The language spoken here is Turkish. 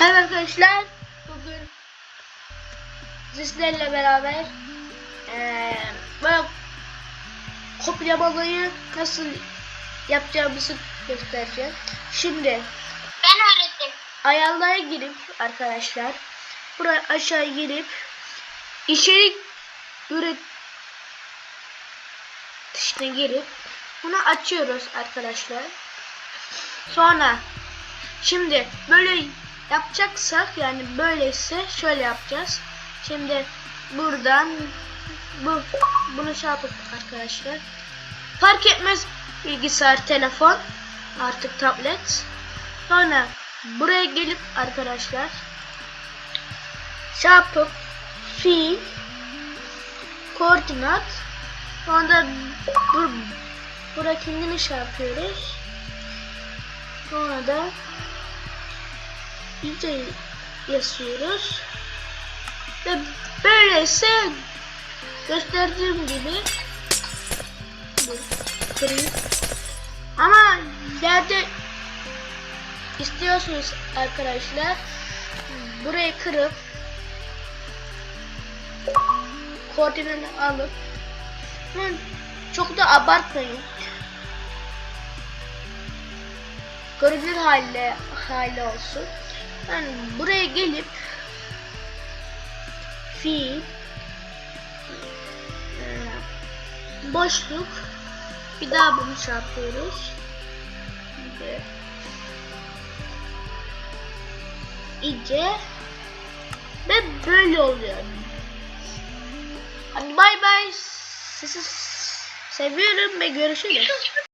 Merhaba arkadaşlar. Bugün sizlerle beraber eee böyle kopyalamayı nasıl yapacağımızı göstereceğim. Şimdi Ben öğrettim. ayarlara girip arkadaşlar buraya aşağı girip içerik üret işte girip bunu açıyoruz arkadaşlar. Sonra şimdi böyle yapacaksak yani böyleyse şöyle yapacağız. Şimdi buradan bu bunu şey arkadaşlar. Fark etmez bilgisayar, telefon, artık tablet. Sonra buraya gelip arkadaşlar şey yapıp fiil koordinat sonra bur bura kendini şey yapıyoruz. Sonra da iyice yazıyoruz. Ve böyleyse gösterdiğim gibi kırayım. Ama yerde istiyorsunuz arkadaşlar burayı kırıp koordinatını alıp çok da abartmayın. Görünür hale hale olsun. Yani buraya gelip fiil e, boşluk bir daha bunu yapıyoruz. Ve ve böyle oluyor. Hadi bay bay. Sizi seviyorum ve görüşürüz.